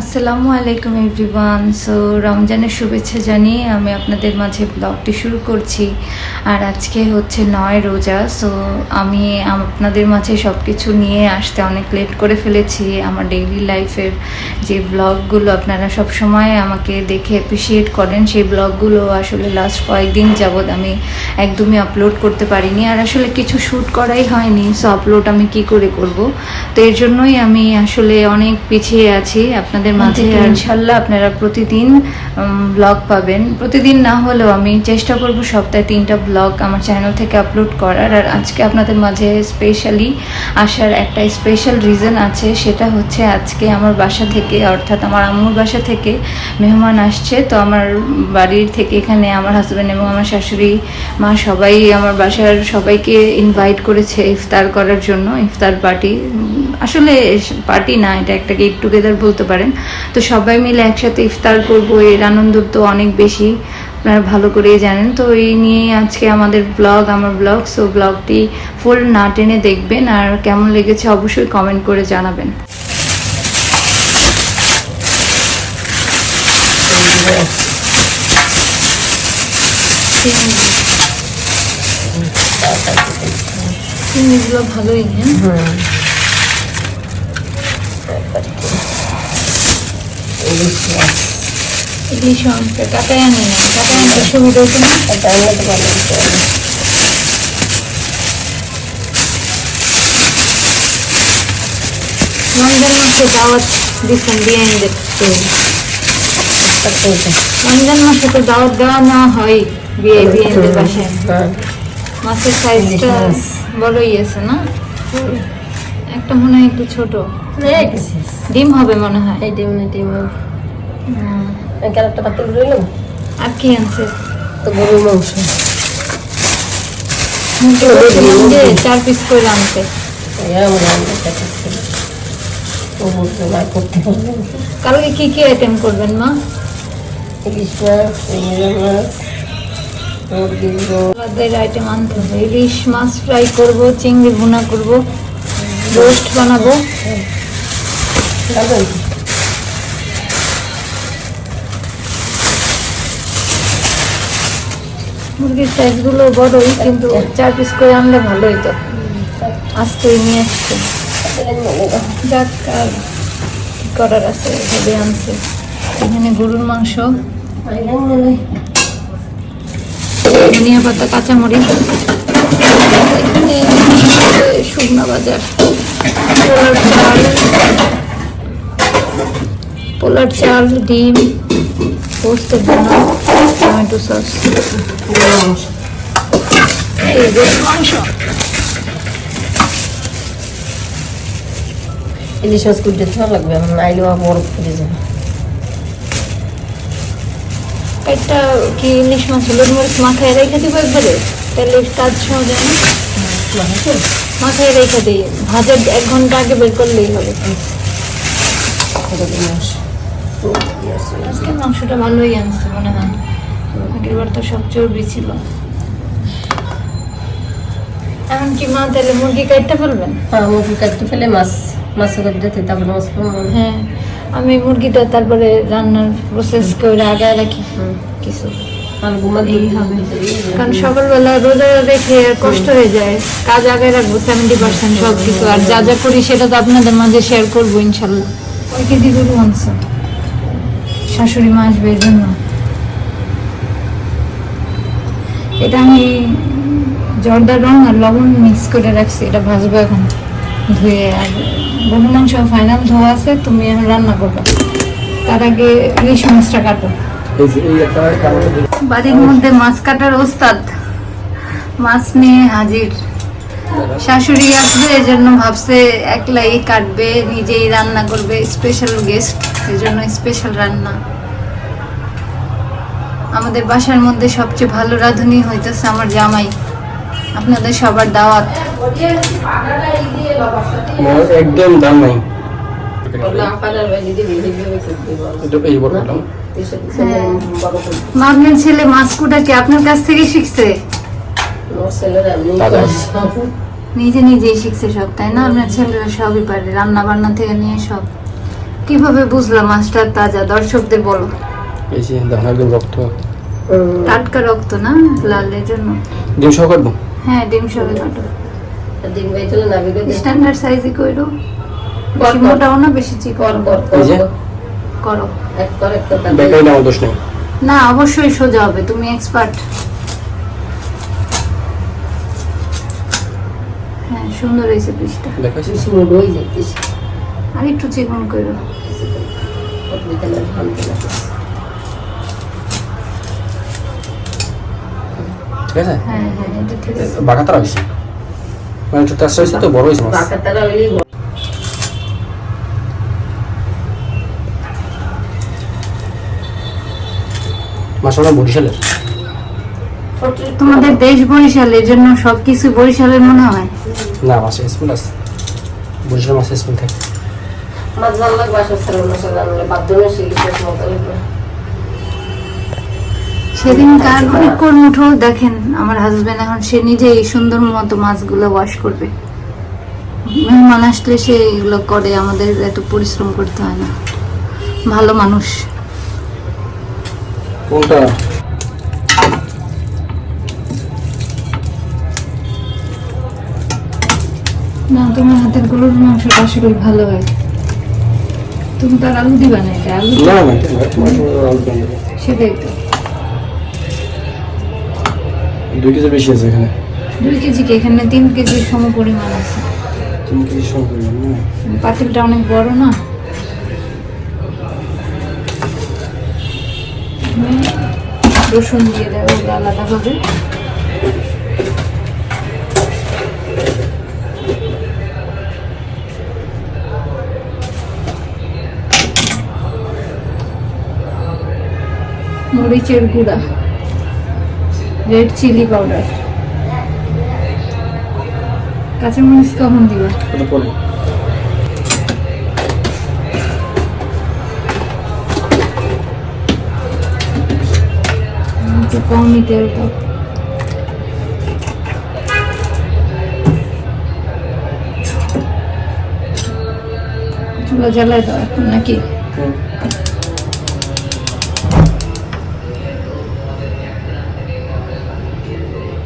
আসসালামু আলাইকুম everyone. So, রমজানের শুভেচ্ছা জানিয়ে আমি আপনাদের মাঝে ব্লগটি শুরু করছি। আর আজকে হচ্ছে নয় রোজা। সো, আমি আপনাদের মাঝে সব কিছু নিয়ে আসতে অনেক লেট করে ফেলেছি। আমার ডেইলি লাইফের যে ব্লগগুলো আপনারা সব সময় আমাকে দেখে অ্যাপ্রিসিয়েট করেন, সেই ব্লগগুলো আসলে লাস্ট কয়েকদিন যাবৎ আমি একদমই আপলোড করতে পারিনি। আর আসলে কিছু শ্যুট করাই হয়নি। সো আপলোড আমি কি করে করব? তো এর জন্যই আমি আসলে অনেক পিছিয়ে আছি। আপনাদের মাঝে আর ইনশাল্লাহ আপনারা প্রতিদিন ব্লগ পাবেন। প্রতিদিন না হলেও আমি চেষ্টা করব সপ্তাহে তিনটা ব্লগ আমার চ্যানেল থেকে আপলোড করার। আর আজকে আপনাদের মাঝে স্পেশালি আসার একটা স্পেশাল রিজন আছে সেটা হচ্ছে আজকে আমার বাসা থেকে অর্থাৎ আমার আম্মুর বাসা থেকে মেহমান আসছে। তো আমার বাড়ির থেকে এখানে আমার হাজব্যান্ড এবং আমার শাশুড়ি মা সবাই আমার বাসার সবাইকে ইনভাইট করেছে ইফতার করার জন্য ইফতার পার্টি আসলে পার্টি না এটা একটা গেট টুগেদার বলতে পারেন তো সবাই মিলে একসাথে ইফতার করব এর আনন্দ তো অনেক বেশি আপনারা ভালো করেই জানেন তো এই নিয়েই আজকে আমাদের ব্লগ আমার ব্লগ সো ব্লগটি ফুল না টেনে দেখবেন আর কেমন লেগেছে অবশ্যই কমেন্ট করে জানাবেন ভালোই হ্যাঁ মাছ ইলিশ মাংস কাটায় আনি না কাটায় আনতে সুবিধা না এটা আনলে তো ভালো হতো। রমজান মাসে দাওয়াত দিচ্ছেন তারপরে এটা। রমজান মাসে তো দাওয়াত দেওয়া নেওয়া হয় বিয়ে বিয়েদের বাসায়। মাছের সাইজটা। বড়ই আছে না একটা মনে হয় একটু ছোট। ডিম হবে মনে হয় এই ডিম, এই ডিম। পাতলা করে নিলাম। আর কি আনছে তো গরুর মাংস। চার পিস করে আনতে এই আমার রান্নার প্যাকেট ছিল। ও বলছে, "মা, করতে পারবে না।" কালকে কি কি আইটেম করবেন মা ইলিশ মাছ, আইটেম আনতে হবে ইলিশ মাছ ফ্রাই করব চিংড়ি ভুনা করব রোস্ট বানাবো খাবেন? মুরগির সাইজগুলো বড়ই, কিন্তু চার পিস করে আনলে ভালোই তো আজকেই নিয়ে আসছে যাক, আর করার আছে ভেবে আনছে এখানে গরুর মাংস। ধনিয়া পাতা, কাঁচামরিচ এখানে শুকনা বাজার পোলার চাল ডিম পোস্ত দানা টমেটো সস মাংস। ইলিশ মাছ কুটতে ভালো লাগবে এখন নাইলেও বরফ করে যাবে একটা কি ইলিশ মাছ? হলুদ মরিচ মাথায় রেখে দিব একবারে? তাহলে কাজ সহজ? মাথায় রেখে দিই। ভাজার এক ঘণ্টা আগে বের করলেই হবে। মাংস। আজকে মাংসটা ভালোই আনছে মনে হয়। আগেরবার তো সব চর্বি ছিল। এখন কি মা তাহলে মুরগি কাটতে ফেলবেন হ্যাঁ মুরগি কাটতে ফেলে মাছ মাছ কাটতে তারপরে মাছ হ্যাঁ আমি মুরগিটা তারপরে রান্নার প্রসেস করে আগায় রাখি। কিছু। কারণ সকালবেলা রোজা রেখে কষ্ট হয়ে যায়। কাজ আগে রাখব সেভেন্টি পার্সেন্ট সব কিছু আর যা যা করি সেটা তো আপনাদের মাঝে শেয়ার করব ইনশাল্লাহ। ওই কেজি গরু আনছে শাশুড়ি মা আসবে এই জন্য। এটা আমি জর্দার রং আর লবণ মিক্স করে রাখছি এটা ভাজবো এখন। ধুয়ে আর গরু মাংস ফাইনাল ধোয়া আছে তুমি এখন রান্না করবে। তার আগে ইলিশ মাছটা কাটো। বাড়ির মধ্যে মাছ কাটার ওস্তাদ মাছ নিয়ে হাজির। শাশুড়ি আসবে এই জন্য ভাবছে একলাই কাটবে নিজেই রান্না করবে স্পেশাল গেস্ট এই জন্য স্পেশাল রান্না। আমাদের বাসার মধ্যে সবচেয়ে ভালো রাঁধুনি হইতেছে আমার জামাই। আপনাদের সবার দাওয়াত। একদম দাম নাই আপানার ছেলে মাছ কুটা কি আপনার কাছ থেকে শিখছে। নিজে নিজেই শিখছে সব তাই না? আপনার ছেলেরা সবই পারে রান্না বান্না থেকে নিয়ে সব। কীভাবে বুঝলাম মাছটা তাজা? দর্শকদের বলো। এই যে রক্ত। টাটকা রক্ত না? লালের জন্য? ডিম সহ কাটবো? হ্যাঁ ডিম সহ কাটো। দিন বাইছিল না বিগত স্ট্যান্ডার্ড সাইজে কইরো। বেশি কর। মোটাও না বেশি চিকন। কর এক কর একটা বেকারি না দোষ নেই। না অবশ্যই সোজা হবে তুমি এক্সপার্ট সুন্দর হয়েছে পিসটা সময় রই যাইতিস আর একটু চিকন করো। ঠিক আছে? হ্যাঁ হ্যাঁ এটা ঠিক আছে। হয়েছে। মানে একটু তেসরা হয়েছে তো বড় হয়েছে মাছ। বাঁকা হইলেই মাছ আমার বরিশালের ছোট তোমাদের দেশ বরিশাল? এর জন্য সবকিছু বরিশালের মনে হয়? না স্পুন আছে। বরিশালের মাছে স্পুন থাকে। জানলে সেদিন কার দেখেন আমার হাজবেন্ড এখন সে নিজে এই সুন্দর মতো মাছগুলো ওয়াশ করবে। মেহমান আসলে সে এগুলো করে আমাদের এত পরিশ্রম করতে হয় না। ভালো মানুষ। কোনটা? না তোমার হাতের গরুর মাংসটা আসলে ভালো হয়। তুমি তার আলু দিবা না এটা আলু না দেবো? সেটাই তো। দুই কেজি বেশি আছে এখানে। দুই কেজি কি? এখানে তিন কেজির সম পরিমাণ আছে। তিন কেজি করলাম না। পাতিলটা অনেক বড় না? রসুন দিয়ে দেবো ওগুলো আলাদাভাবে। মরিচের গুঁড়া রেড চিলি পাউডার কাঁচামরিচ কখন দিবা? কমই তেল দাও চুলা জ্বালায় দাও এখন নাকি?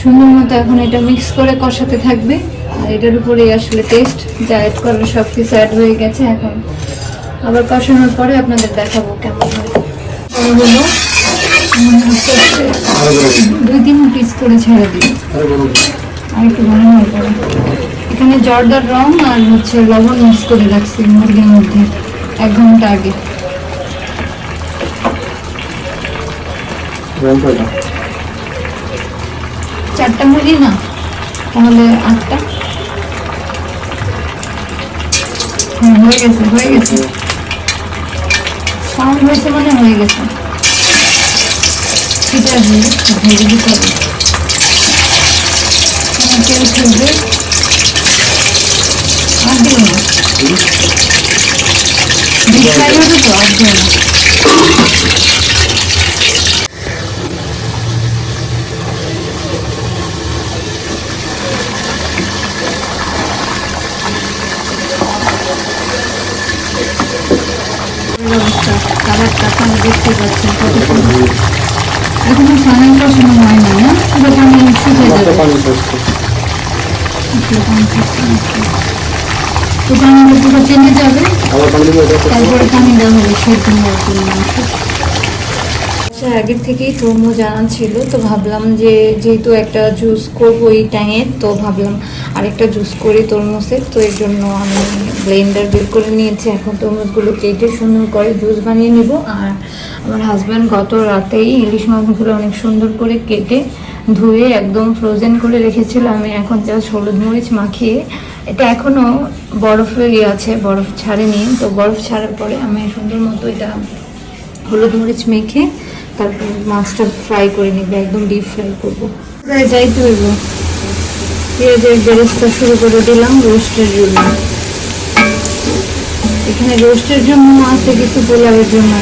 সুন্দর মতো এখন এটা মিক্স করে কষাতে থাকবে। আর এটার উপরে আসলে টেস্ট যা অ্যাড করলে সব কিছু অ্যাড হয়ে গেছে এখন। আবার কষানোর পরে আপনাদের দেখাবো কেমন হয়। হলো? দুই তিন পিস করে ছেড়ে দিই। আরও একটু ভালো হয়ে পড়ে এখানে জর্দার রং আর হচ্ছে লবণ মিক্স করে রাখছি মুরগির মধ্যে, এক ঘণ্টা আগে। চারটা মুরগি না? তাহলে আটটা? হ্যাঁ গেছে হয়ে গেছে। সাউন্ড হয়েছে মানে হয়ে গেছে। ঠিক আছে ভেজে দিতে হবে। তেল ছড়বে আর দিও না। হবে তো আর দিও না অবস্থা কালারটা দেখতে পাচ্ছেন কত সুন্দর। এখনও হয় না না পুরো পানি শুকিয়ে যাবে। তো পুরো চেঞ্জে যাবে। তারপরে পানি দেওয়া হবে সেদ্ধ হওয়ার জন্য। আচ্ছা আগের থেকেই তরমুজ আনা ছিল তো ভাবলাম যে যেহেতু একটা জুস করব এই টাইমে তো ভাবলাম আরেকটা জুস করি তরমুজের, তো এর জন্য আমি ব্লেন্ডার বের করে নিয়েছি। এখন তরমুজগুলো কেটে সুন্দর করে জুস বানিয়ে নিব। আর আমার হাজব্যান্ড গত রাতেই ইলিশ মাছগুলো অনেক সুন্দর করে কেটে ধুয়ে একদম ফ্রোজেন করে রেখেছিল। আমি এখন জাস্ট হলুদ মরিচ মাখিয়ে, এটা এখনও বরফে ইয়ে আছে, বরফ ছাড়েনি। তো বরফ ছাড়ার পরে আমি সুন্দর মতো এটা হলুদ মরিচ মেখে তারপর মাছটা ফ্রাই করে নিবে, একদম ডিপ ফ্রাই করব। যাইতে হইব পেঁয়াজের বেরেস্তা শুরু করে দিলাম রোস্টের জন্য। এখানে রোস্টের জন্য আছে কিছু পোলাওয়ের জন্য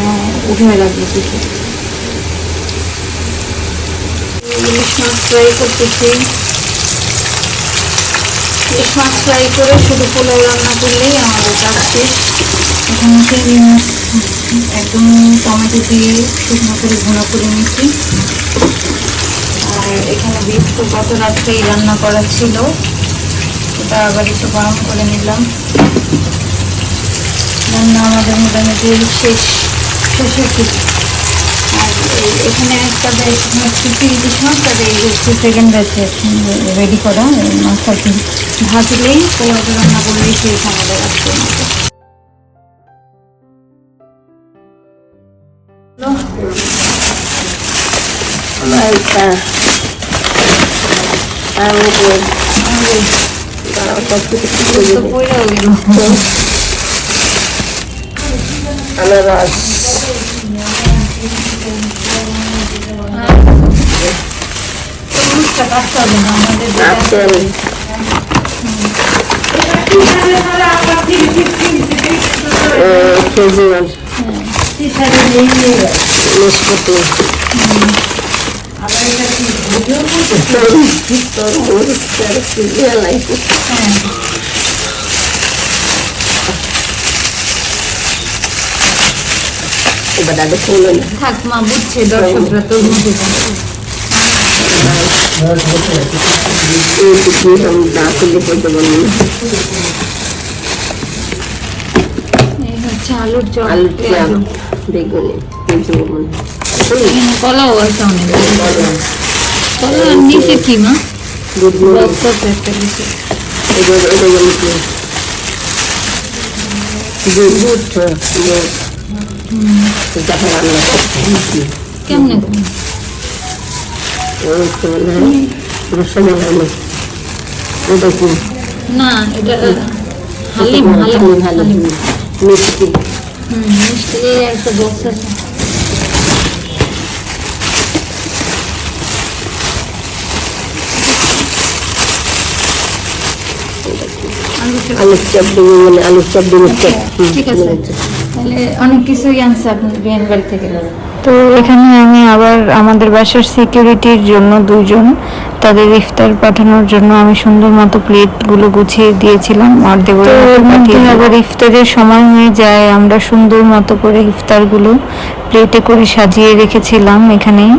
উঠায় রাখব কিছু। ইলিশ মাছ ফ্রাই করতেছি। ইলিশ মাছ ফ্রাই করে শুধু পোলাও রান্না করলেই আমাদের কাজ শেষ। একদম টমেটো দিয়ে শুকনো করে গুঁড়ো করে নিচ্ছি। আর এখানে বিফ তো গত রাত্রেই রান্না করা ছিল। ওটা আবার একটু গরম করে নিলাম। রান্না আমাদের মোটামুটি শেষ, শেষের দিকে। আর এখানে একটা হচ্ছে ইলিশ মাছ এই হচ্ছে সেকেন্ড ব্যাচে রেডি করা, এই মাছটা কি ভাজলেই পোলাওটা রান্না করলেই শেষ আমাদের আজকের verdade. Çözüyorum. Não sei. Estou, estou, estou, estou, এবার এটা বলছি দুধ দুধ দুধ এটা রান্না করতে কেমনে গো? রসগোল্লা না ওটা কি না এটা হালিম হালিম ভালো হালিম। মিষ্টি। হুম মিষ্টি একটা বক্স আছে। আলু চপ। আলুর চপ ডিম মানে আলুর চপ ঠিক আছে। অনেক কিছুই আনছে আপনি বিয়ান বাড়ি থেকে তো এখানে আমি আবার আমাদের বাসার সিকিউরিটির জন্য দুজন তাদের ইফতার পাঠানোর জন্য আমি সুন্দর মতো প্লেটগুলো গুছিয়ে দিয়েছিলাম দিই। আবার ইফতারের সময় হয়ে যায় আমরা সুন্দর মতো করে ইফতারগুলো প্লেটে করে সাজিয়ে রেখেছিলাম এখানেই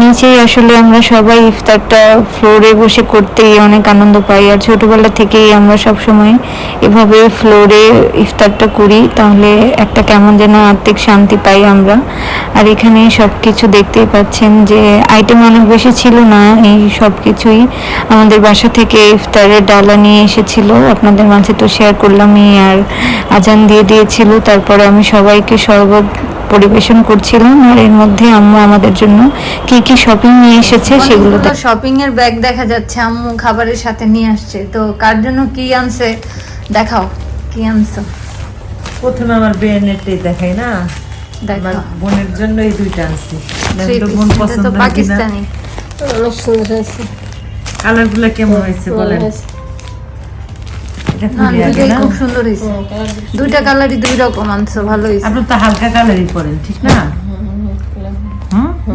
নিচেই আসলে আমরা সবাই ইফতারটা ফ্লোরে বসে করতেই অনেক আনন্দ পাই। আর ছোটোবেলা থেকেই আমরা সব সময় এভাবে ফ্লোরে ইফতারটা করি, তাহলে একটা কেমন যেন আর্থিক শান্তি পাই আমরা। আর এখানে সব কিছু দেখতেই পাচ্ছেন যে আইটেম অনেক বেশি ছিল না, এই সব কিছুই আমাদের বাসা থেকে ইফতারের ডালা নিয়ে এসেছিল। আপনাদের মাঝে তো শেয়ার করলামই, আর আজান দিয়ে দিয়েছিল। তারপরে আমি সবাইকে শরবত পরিবেশন করছিলাম আর এর মধ্যে আম্মু আমাদের জন্য কি কি শপিং নিয়ে এসেছে সেগুলো তো শপিং এর ব্যাগ দেখা যাচ্ছে। আম্মু খাবারের সাথে নিয়ে আসছে। তো কার জন্য কি আনছে? দেখাও কি আনছো? প্রথমে আমার বেনেটটাই দেখাই না? আমার বোনের জন্য এই দুইটা আনছি। বোন পছন্দ পাকিস্তানি। অনেক সুন্দর আছে কালারগুলো কেমন হয়েছে বলেন? খুব সুন্দর হয়েছে। দুইটা কালারই দুই রকম আনছো ভালো হয়েছে। আপনি তো হালকা কালারই পরেন ঠিক না?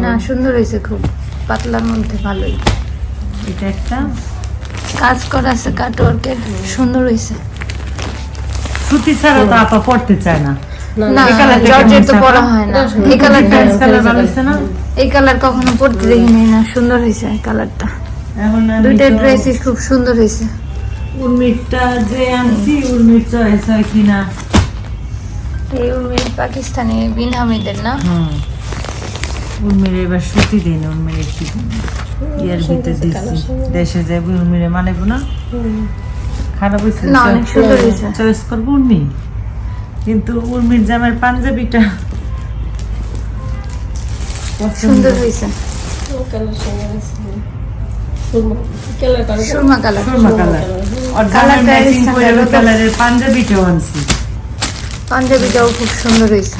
না সুন্দর হয়েছে খুব। পাতলার মধ্যে ভালোই। এটা একটা? কাজ করা আছে কাটওয়ার্কের সুন্দর হয়েছে। সুতি ছাড়া তো আপা পড়তে চায় না। না এই জর্জের তো পরা হয় না। এই কালারটা Difference colour ভালো হয়েছে না? এই কালার কখনো পরতে দেখিনি না সুন্দর হয়েছে কালারটা এখন দুইটা তো ড্রেসই খুব সুন্দর হয়েছে। উর্মিরটা যে আনছি উর্মির চয়েস হয় কিনা? এই উর্মির পাকিস্তানি বিন হামিদের না উর্মির এবার সুতি দিন উর্মির একটু ইয়ার ভিতরে দিচ্ছি দেশে যাব উর্মিরে মানেব না? খারাপ হয়েছে না অনেক সুন্দর হয়েছে। চয়েস করব উর্মি। কিন্তু উর্মির জামার পাঞ্জাবিটা। সুন্দর হয়েছে। সুরমা কালার। সুরমা কালার। কালারের পাঞ্জাবিটাও আনছি। পাঞ্জাবিটাও খুব সুন্দর হয়েছে।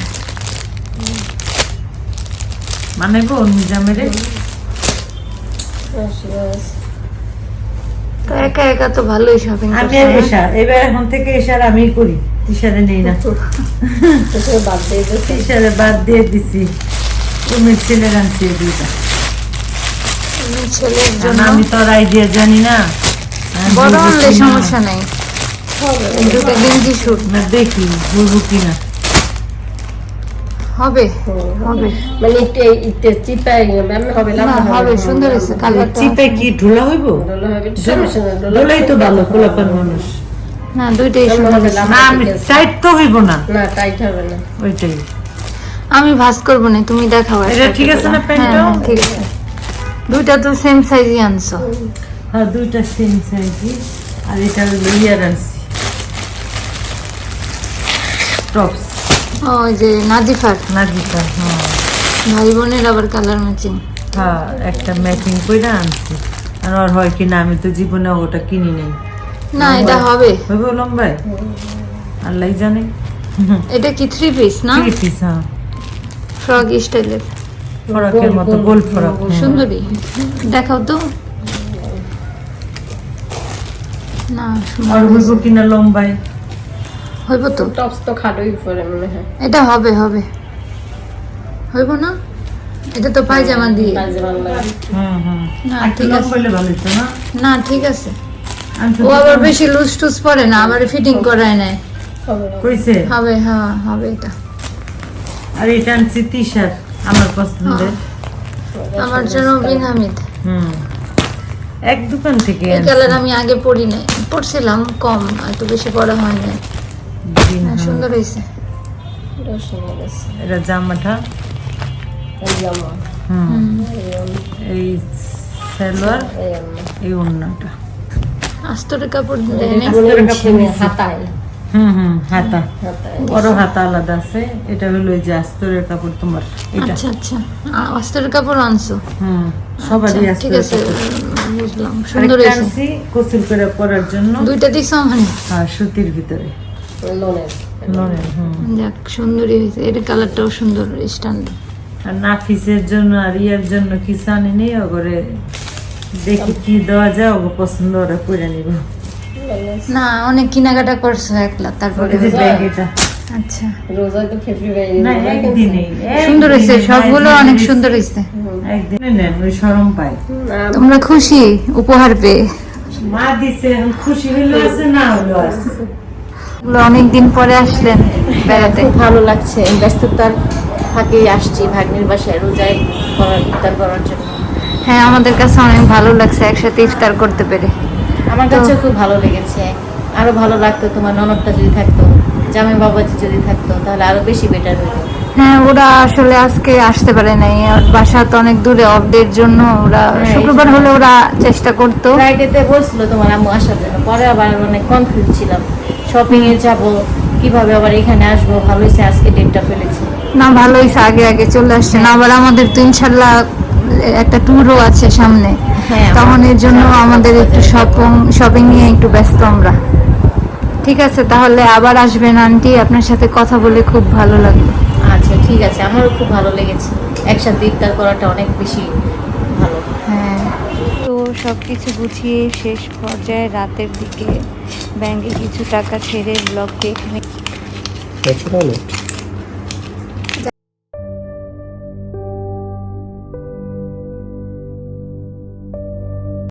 মানে গো উর্মি জামেরে তো একা একা তো ভালোই শপিং আমি আর এসা এবার এখন থেকে এসার আমি করি নেই না। বাদ দিয়ে বাদ দিয়ে দিছি। উর্মির ছেলের আনছি দুইটা। ছেলের কারণ জন্য। আমি তো আর আইডিয়া জানি না। বড় আনলে সমস্যা নাই। দুটো গেঞ্জি শুট। না দেখি বলব কিনা? হবে। হবে। মানে একটু এই- চিপাই এমনি হবে না? হবে সুন্দর হয়েছে কালারটা চিপে কি ঢোলা হইব? ডোলা হবে একটু সরু সরু ঢোলাই তো ভালো পোলাপান মানুষ। না দুইটাই সুন্দর হবে হয়েছে। লাম্বা না আমি ঠিক আছে। টাইট তো হইব না। না টাইট হবে না। ওইটাই। আমি ভাজ করব না তুমি দেখাও এটা ঠিক আছে না প্যান্টটা? হ্যাঁ, হ্যাঁ, ঠিক আছে। দুইটা তো সেম সাইজই আনছো। হ্যাঁ দুইটা সেম সাইজই আর এটা হলো ইয়ার আনছি টপস ওই যে নাজিফার? নাজিকা হ্যাঁ। ভাই বোনের আবার কালার ম্যাচিং হ্যাঁ একটা ম্যাচিং করে আনছি। আর ওর হয় কি না আমি তো জীবনে ওটা কিনি নাই। না এটা হবে। হইব লম্বাই আল্লাহ জানে। এটা কি থ্রি পিস না? থ্রি পিস হ্যাঁ। ফ্রক স্টাইলের ফরাকের মতো গোল ফরাক হুম। সুন্দরী। দেখাও তো। না আর হইব কিনা লম্বাই হইব তো। টপস তো খাটোই পরে মনে হয়। এটা হবে হবে। হইব না? এটা তো পায়জামা দিয়ে। হুম হুম। না ঠিক আছে। লম্বা হইলে ভালো হতো না? না ঠিক আছে। ও আবার বেশি লুজ টুজ পরে না আবার ফিটিং করায় নেয়। হবে না। কইছে? হবে হ্যাঁ হবে এটা। আর এটা আনছি টি আমার পছন্দের। আমার জন্য বিন হামিদ হুম। এক দোকান থেকে এই কালার আমি আগে পড়ি নাই। পড়ছিলাম কম এত বেশি পড়া হয় না হ্যাঁ, হুম। সুন্দর হয়েছে। এটা জামাটা? এই জামা, সালোয়ার এই ওড়নাটা আস্তরের কাপড় হয়। হাতায়, হুম হুম হাতা। বড় হাতা আলাদা আছে। এটা হলো যে আস্তরের কাপড় তোমার এটা। আচ্ছা আচ্ছা। আ- অস্ত্রের কাপড় আনছো? হুম সবারই আচ্ছা, ঠিক আছে। বুঝলাম। সুন্দর হয়েছে করে পরার জন্য দুইটা দিছো মানে? আর সুতির ভিতরে। লোনের। লনের যাক সুন্দরই হয়েছে। এর কালারটাও সুন্দর স্ট্যান্ড আর নাফিসের জন্য আর ইয়ার জন্য কিছু আনি নেই ওগরে দেখি কি দেওয়া যায় ওগো পছন্দ ওরা করে নিব। না অনেক কেনাকাটা করছ একলা তারপরে যে ব্যাগ এটা আচ্ছা। রোজায় তো ফেব্রুয়ারি না একদিনেই সুন্দর হয়েছে সবগুলো অনেক সুন্দর হয়েছে। একদিনে নেন ওই সরম পায় তোমরা খুশি? উপহার পেয়ে। মা দিছে খুশি হইল আছে না হইল আছে। অনেক দিন পরে আসলেন বেড়াতে। ভালো লাগছে ব্যস্ততার ফাঁকে আসছি ভাগ্নির বাসায় রোজায় করার ইফতার করার জন্য। হ্যাঁ আমাদের কাছে অনেক ভালো লাগছে একসাথে ইফতার করতে পেরে। আমার কাছে খুব ভালো লেগেছে। আরও ভালো লাগতো তোমার ননদটা যদি থাকতো। জামাই বাবাজি যদি থাকতো তাহলে আরও বেশি বেটার হতো। হ্যাঁ ওরা আসলে আজকে আসতে পারে নাই। বাসা তো অনেক দূরে অফদের জন্য ওরা হ্যাঁ, শুক্রবার হলে ওরা চেষ্টা করতো। ফ্রাইডেতে বলছিল তোমার আম্মু আসার জন্য পরে আবার অনেক কনফিউজ ছিলাম। শপিং এ যাব কীভাবে আবার এখানে আসব? ভালো হয়েছে আজকে ডেটটা ফেলেছি। না ভালো হয়েছে আগে আগে চলে আসছে। না আবার আমাদের তো ইনশাল্লাহ একটা ট্যুরও আছে সামনে। হ্যাঁ, তখন এর জন্য আমাদের একটু শপিং শপিং নিয়ে একটু ব্যস্ত আমরা। ঠিক আছে তাহলে আবার আসবেন আন্টি আপনার সাথে কথা বলে খুব ভালো লাগল। আচ্ছা ঠিক আছে আমারও খুব ভালো লেগেছে। একসাথে ইফতার করাটা অনেক বেশি ভালো। হ্যাঁ। তো সব কিছু গুছিয়ে শেষ পর্যায়ে রাতের দিকে ব্যাংকে কিছু টাকা ছেড়ে ব্লগকে এখানে